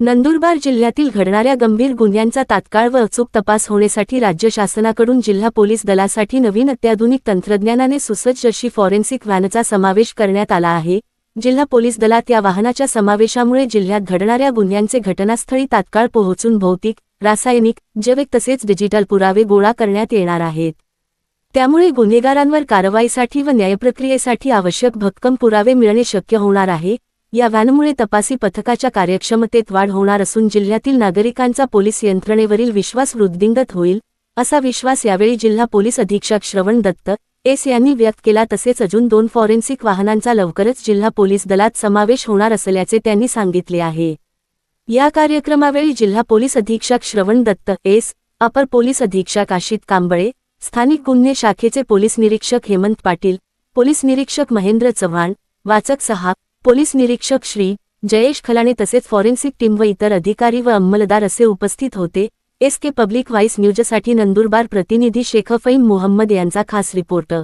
नंदुरबार जिल्ह्यातील घडणाऱ्या गंभीर गुन्ह्यांचा तात्काळ व अचूक तपास होण्यासाठी राज्य शासनाकडून जिल्हा पोलीस दलासाठी नवीन अत्याधुनिक तंत्रज्ञानाने सुसज्ज अशी फॉरेन्सिक व्हॅनचा समावेश करण्यात आला आहे. जिल्हा पोलीस दलात या वाहनाच्या समावेशामुळे जिल्ह्यात घडणाऱ्या गुन्ह्यांचे घटनास्थळी तात्काळ पोहोचून भौतिक रासायनिक जैविक तसेच डिजिटल पुरावे गोळा करण्यात येणार आहेत. त्यामुळे गुन्हेगारांवर कारवाईसाठी व न्यायप्रक्रियेसाठी आवश्यक भक्कम पुरावे मिळणे शक्य होणार आहे. या व्हॅनमुळे तपासी पथकाच्या कार्यक्षमतेत वाढ होणार असून जिल्ह्यातील नागरिकांचा पोलीस यंत्रणेवरील विश्वास वृद्धिंगत होईल असा विश्वास यावेळी जिल्हा पोलीस अधीक्षक श्रवण दत्त एस यांनी व्यक्त केला. तसेच अजून दोन फॉरेन्सिक वाहनांचा लवकरच जिल्हा पोलीस दलात समावेश होणार असल्याचे त्यांनी सांगितले आहे. या कार्यक्रमावेळी जिल्हा पोलीस अधीक्षक श्रवण दत्त एस अपर पोलीस अधीक्षक आशित कांबळे स्थानिक गुन्हे शाखेचे पोलीस निरीक्षक हेमंत पाटील पोलीस निरीक्षक महेंद्र चव्हाण वाचक सहा पोलीस निरीक्षक श्री जयेश खलाणे तसेच फॉरेन्सिक टीम व इतर अधिकारी व अंमलदार असे उपस्थित होते. एस के पब्लिक व्हाईस न्यूजसाठी नंदुरबार प्रतिनिधी शेख फईम मोहम्मद यांचा खास रिपोर्ट.